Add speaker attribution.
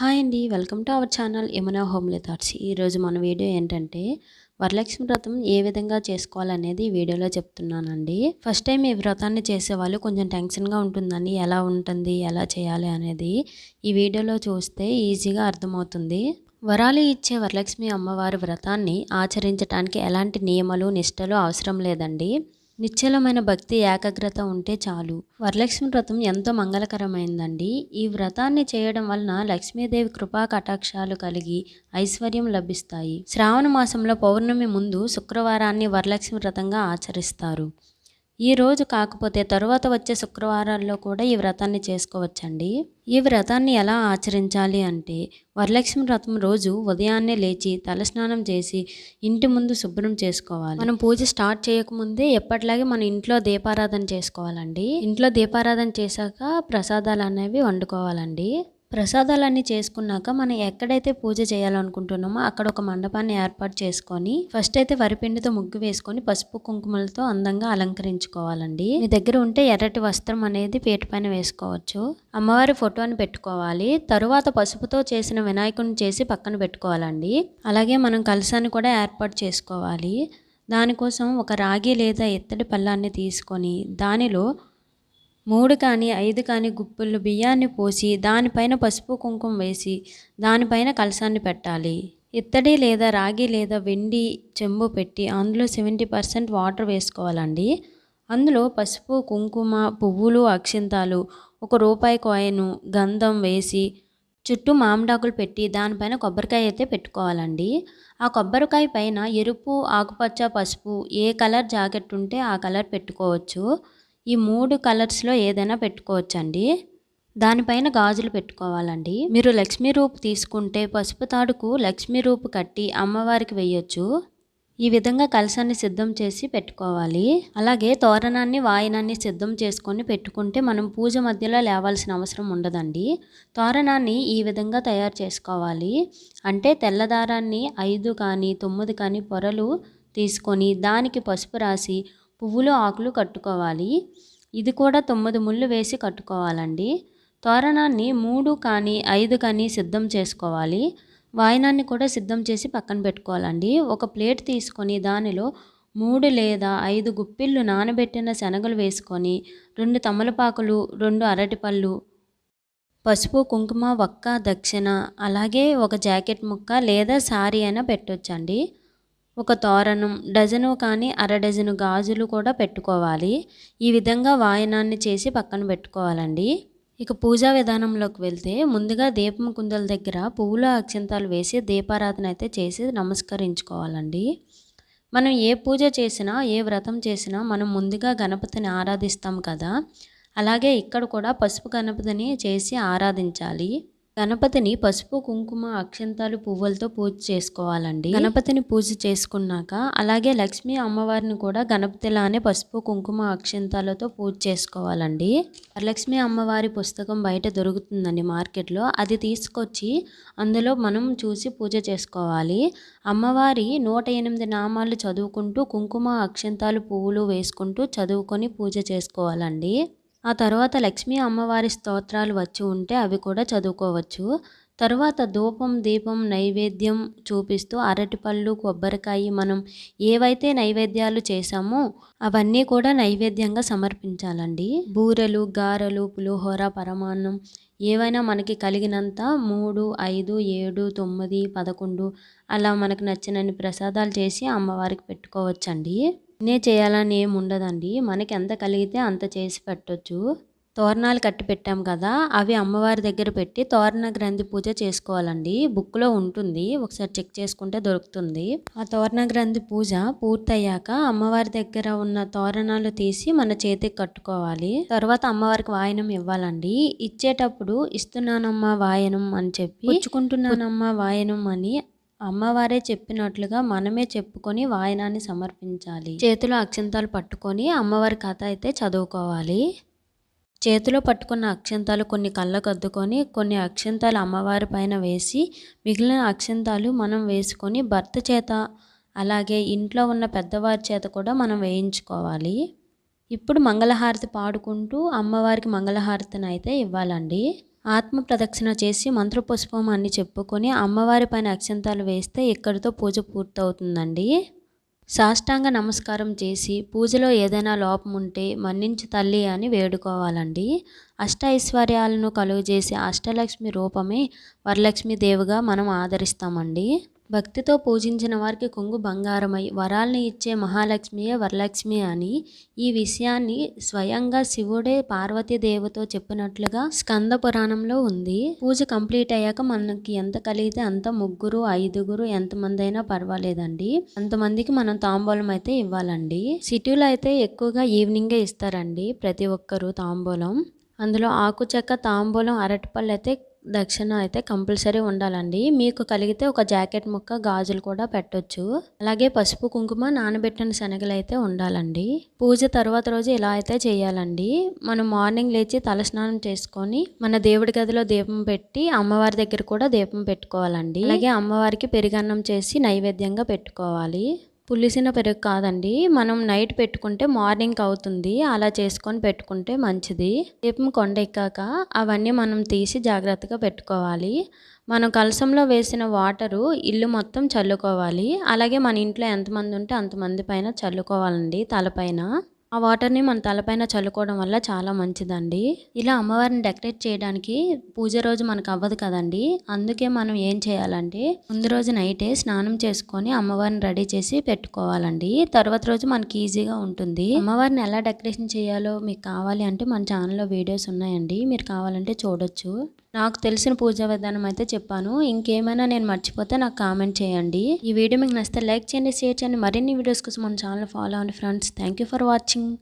Speaker 1: Hi అండి. Welcome to our channel Yamuna homely thoughts. ఈరోజు మన వీడియో ఏంటంటే వరలక్ష్మి వ్రతం ఏ విధంగా చేసుకోవాలనేది ఈ వీడియోలో చెప్తున్నానండి. ఫస్ట్ టైం ఈ వ్రతాన్ని చేసేవాళ్ళు కొంచెం టెన్షన్గా ఉంటుందండి. ఎలా ఉంటుంది ఎలా చేయాలి అనేది ఈ వీడియోలో చూస్తే ఈజీగా అర్థమవుతుంది. వరాలు ఇచ్చే వరలక్ష్మి అమ్మవారి వ్రతాన్ని ఆచరించడానికి ఎలాంటి నియమాలు నిష్టలు అవసరం లేదండి. నిశ్చలమైన భక్తి ఏకాగ్రత ఉంటే చాలు. వరలక్ష్మి వ్రతం ఎంతో మంగళకరమైందండి. ఈ వ్రతాన్ని చేయడం వలన లక్ష్మీదేవి కృపా కటాక్షాలు కలిగి ఐశ్వర్యం లభిస్తాయి. శ్రావణ మాసంలో పౌర్ణమి ముందు శుక్రవారాన్ని వరలక్ష్మి వ్రతంగా ఆచరిస్తారు. ఈ రోజు కాకపోతే తరువాత వచ్చే శుక్రవారాల్లో కూడా ఈ వ్రతాన్ని చేసుకోవచ్చండి. ఈ వ్రతాన్ని ఎలా ఆచరించాలి అంటే వరలక్ష్మి వ్రతం రోజు ఉదయాన్నే లేచి తలస్నానం చేసి ఇంటి ముందు శుభ్రం చేసుకోవాలి. మనం పూజ స్టార్ట్ చేయకముందే ఎప్పటిలాగే మన ఇంట్లో దీపారాధన చేసుకోవాలండి. ఇంట్లో దీపారాధన చేశాక ప్రసాదాలు అనేవి వండుకోవాలండి. ప్రసాదాలన్నీ చేసుకున్నాక మనం ఎక్కడైతే పూజ చేయాలనుకుంటున్నామో అక్కడ ఒక మండపాన్ని ఏర్పాటు చేసుకొని ఫస్ట్ అయితే వరిపిండితో ముగ్గు వేసుకొని పసుపు కుంకుమలతో అందంగా అలంకరించుకోవాలండి. మీ దగ్గర ఉంటే ఎర్రటి వస్త్రం అనేది పీట పైన వేసుకోవచ్చు. అమ్మవారి ఫోటోని పెట్టుకోవాలి. తరువాత పసుపుతో చేసిన వినాయకుని చేసి పక్కన పెట్టుకోవాలండి. అలాగే మనం కలసాన్ని కూడా ఏర్పాటు చేసుకోవాలి. దానికోసం ఒక రాగి లేదా ఇత్తడి పళ్ళాన్ని తీసుకొని దానిలో మూడు కానీ ఐదు కానీ గుప్పులు బియ్యాన్ని పోసి దానిపైన పసుపు కుంకుమ వేసి దానిపైన కలసాన్ని పెట్టాలి. ఇత్తడి లేదా రాగి లేదా వెండి చెంబు పెట్టి అందులో సెవెంటీ పర్సెంట్ వాటర్ వేసుకోవాలండి. అందులో పసుపు కుంకుమ పువ్వులు అక్షింతాలు ఒక రూపాయి కాయను గంధం వేసి చుట్టూ మామిడాకులు పెట్టి దానిపైన కొబ్బరికాయ అయితే పెట్టుకోవాలండి. ఆ కొబ్బరికాయ పైన ఎరుపు ఆకుపచ్చ పసుపు ఏ కలర్ జాకెట్ ఉంటే ఆ కలర్ పెట్టుకోవచ్చు. ఈ మూడు కలర్స్లో ఏదైనా పెట్టుకోవచ్చండి. దానిపైన గాజులు పెట్టుకోవాలండి. మీరు లక్ష్మీ రూపు తీసుకుంటే పసుపు తాడుకు లక్ష్మీ రూపు కట్టి అమ్మవారికి వేయొచ్చు. ఈ విధంగా కలసాన్ని సిద్ధం చేసి పెట్టుకోవాలి. అలాగే తోరణాన్ని వాయనాన్ని సిద్ధం చేసుకొని పెట్టుకుంటే మనం పూజ మధ్యలో లేవాల్సిన అవసరం ఉండదండి. తోరణాన్ని ఈ విధంగా తయారు చేసుకోవాలి. అంటే తెల్లదారాన్ని ఐదు కానీ తొమ్మిది కానీ పొరలు తీసుకొని దానికి పసుపు రాసి పువ్వులు ఆకులు కట్టుకోవాలి. ఇది కూడా తొమ్మిది ముళ్ళు వేసి కట్టుకోవాలండి. తోరణాన్ని మూడు కానీ ఐదు కానీ సిద్ధం చేసుకోవాలి. వాయినాన్ని కూడా సిద్ధం చేసి పక్కన పెట్టుకోవాలండి. ఒక ప్లేట్ తీసుకొని దానిలో మూడు లేదా ఐదు గుప్పిళ్ళు నానబెట్టిన శనగలు వేసుకొని రెండు తమలపాకులు రెండు అరటిపళ్ళు పసుపు కుంకుమ వక్క దక్షిణ అలాగే ఒక జాకెట్ ముక్క లేదా శారీ అయినా పెట్టొచ్చండి. ఒక తోరణం డజను కానీ అర డజను గాజులు కూడా పెట్టుకోవాలి. ఈ విధంగా వాయనాన్ని చేసి పక్కన పెట్టుకోవాలండి. ఇక పూజా విధానంలోకి వెళ్తే ముందుగా దీపం కుందల దగ్గర పువ్వుల అక్షంతాలు వేసి దీపారాధన అయితే చేసి నమస్కరించుకోవాలండి. మనం ఏ పూజ చేసినా ఏ వ్రతం చేసినా మనం ముందుగా గణపతిని ఆరాధిస్తాం కదా. అలాగే ఇక్కడ కూడా పసుపు గణపతిని చేసి ఆరాధించాలి. గణపతిని పసుపు కుంకుమ అక్షంతాలు పువ్వులతో పూజ చేసుకోవాలండి. గణపతిని పూజ చేసుకున్నాక అలాగే లక్ష్మీ అమ్మవారిని కూడా గణపతిలానే పసుపు కుంకుమ అక్షంతాలతో పూజ చేసుకోవాలండి. వరలక్ష్మి అమ్మవారి పుస్తకం బయట దొరుకుతుందండి మార్కెట్లో. అది తీసుకొచ్చి అందులో మనం చూసి పూజ చేసుకోవాలి. అమ్మవారి నూట ఎనిమిది నామాలు చదువుకుంటూ కుంకుమ అక్షంతాలు పువ్వులు వేసుకుంటూ చదువుకొని పూజ చేసుకోవాలండి. ఆ తర్వాత లక్ష్మీ అమ్మవారి స్తోత్రాలు వచ్చి ఉంటే అవి కూడా చదువుకోవచ్చు. తర్వాత ధూపం దీపం నైవేద్యం చూపిస్తూ అరటిపళ్ళు కొబ్బరికాయ మనం ఏవైతే నైవేద్యాలు చేశామో అవన్నీ కూడా నైవేద్యంగా సమర్పించాలండి. బూరెలు గారెలు పులిహోర పరమాన్నం ఏవైనా మనకి కలిగినంత మూడు ఐదు ఏడు తొమ్మిది పదకొండు అలా మనకు నచ్చినన్ని ప్రసాదాలు చేసి అమ్మవారికి పెట్టుకోవచ్చండి. నే చేయాలని ఏమి ఉండదండి. మనకి ఎంత కలిగితే అంత చేసి పెట్టొచ్చు. తోరణాలు కట్టి పెట్టాం కదా అవి అమ్మవారి దగ్గర పెట్టి తోరణ గ్రంథి పూజ చేసుకోవాలండి. బుక్లో ఉంటుంది. ఒకసారి చెక్ చేసుకుంటే దొరుకుతుంది. ఆ తోరణ గ్రంథి పూజ పూర్తయ్యాక అమ్మవారి దగ్గర ఉన్న తోరణాలు తీసి మన చేతికి కట్టుకోవాలి. తర్వాత అమ్మవారికి వాయనం ఇవ్వాలండి. ఇచ్చేటప్పుడు ఇస్తున్నానమ్మా వాయనం అని చెప్పి పుచ్చుకుంటున్నానమ్మా వాయనం అని అమ్మవారే చెప్పినట్లుగా మనమే చెప్పుకొని వాయనాన్ని సమర్పించాలి. చేతిలో అక్షంతాలు పట్టుకొని అమ్మవారి కథ అయితే చదువుకోవాలి. చేతిలో పట్టుకున్న అక్షంతాలు కొన్ని కళ్ళకు అద్దుకొని కొన్ని అక్షంతాలు అమ్మవారి పైన వేసి మిగిలిన అక్షంతాలు మనం వేసుకొని భర్త చేత అలాగే ఇంట్లో ఉన్న పెద్దవారి చేత కూడా మనం వేయించుకోవాలి. ఇప్పుడు మంగళహారతి పాడుకుంటూ అమ్మవారికి మంగళహారతిని అయితే ఇవ్వాలండి. ఆత్మ ప్రదక్షిణ చేసి మంత్రపుష్పం అని చెప్పుకొని అమ్మవారి పైన అక్షంతాలు వేస్తే ఇక్కడితో పూజ పూర్తవుతుందండి? సాష్టాంగ నమస్కారం చేసి పూజలో ఏదైనా లోపం ఉంటే మన్నించు తల్లి అని వేడుకోవాలండి. అష్ట ఐశ్వర్యాలను కలుగజేసే అష్టలక్ష్మి రూపమే వరలక్ష్మి దేవుగా మనం ఆదరిస్తామండి. భక్తితో పూజించిన వారికి కొంగు బంగారమై వరాల్ని ఇచ్చే మహాలక్ష్మియే వరలక్ష్మి అని ఈ విషయాన్ని స్వయంగా శివుడే పార్వతీదేవితో చెప్పినట్లుగా స్కంద పురాణంలో ఉంది. పూజ కంప్లీట్ అయ్యాక మనకి ఎంత కలిగితే అంత ముగ్గురు ఐదుగురు ఎంతమంది అయినా పర్వాలేదండి. అంతమందికి మనం తాంబూలం అయితే ఇవ్వాలండి. సిటీలో అయితే ఎక్కువగా ఈవినింగే ఇస్తారండి ప్రతి ఒక్కరు తాంబూలం. అందులో ఆకుచక్క తాంబూలం అరటిపళ్ళు అయితే దక్షిణ అయితే కంపల్సరీ ఉండాలండి. మీకు కలిగితే ఒక జాకెట్ ముక్క గాజులు కూడా పెట్టొచ్చు. అలాగే పసుపు కుంకుమ నానబెట్టిన శనగలు అయితే ఉండాలండి. పూజ తర్వాత రోజు ఇలా అయితే చేయాలండి. మనం మార్నింగ్ లేచి తలస్నానం చేసుకొని మన దేవుడి గదిలో దీపం పెట్టి అమ్మవారి దగ్గర కూడా దీపం పెట్టుకోవాలండి. అలాగే అమ్మవారికి పెరిగన్నం చేసి నైవేద్యంగా పెట్టుకోవాలి. పులిసిన పెరుగు కాదండి. మనం నైట్ పెట్టుకుంటే మార్నింగ్ అవుతుంది. అలా చేసుకొని పెట్టుకుంటే మంచిది. దీపం కొండ ఎక్కాక అవన్నీ మనం తీసి జాగ్రత్తగా పెట్టుకోవాలి. మనం కలసంలో వేసిన వాటరు ఇల్లు మొత్తం చల్లుకోవాలి. అలాగే మన ఇంట్లో ఎంతమంది ఉంటే అంతమంది పైన చల్లుకోవాలండి తలపైన ఆ వాటర్ని మన తలపైన చల్లుకోవడం వల్ల చాలా మంచిదండి. ఇలా అమ్మవారిని డెకరేట్ చేయడానికి పూజ రోజు మనకు అవ్వదు కదండి. అందుకే మనం ఏం చేయాలంటే ముందు రోజు నైటే స్నానం చేసుకొని అమ్మవారిని రెడీ చేసి పెట్టుకోవాలండి. తర్వాత రోజు మనకి ఈజీగా ఉంటుంది. అమ్మవారిని ఎలా డెకరేషన్ చేయాలో మీకు కావాలి అంటే మన ఛానల్లో వీడియోస్ ఉన్నాయండి. మీరు కావాలంటే చూడొచ్చు. నాకు తెలిసిన పూజా విధానం అయితే చెప్పాను. ఇంకేమైనా నేను మర్చిపోతే నాకు కామెంట్ చేయండి. ఈ వీడియో మీకు నచ్చితే లైక్ చేయండి షేర్ చేయండి. మరిన్ని వీడియోస్ కోసం మన ఛానల్ ఫాలో అవ్వండి friends. Thank you for watching.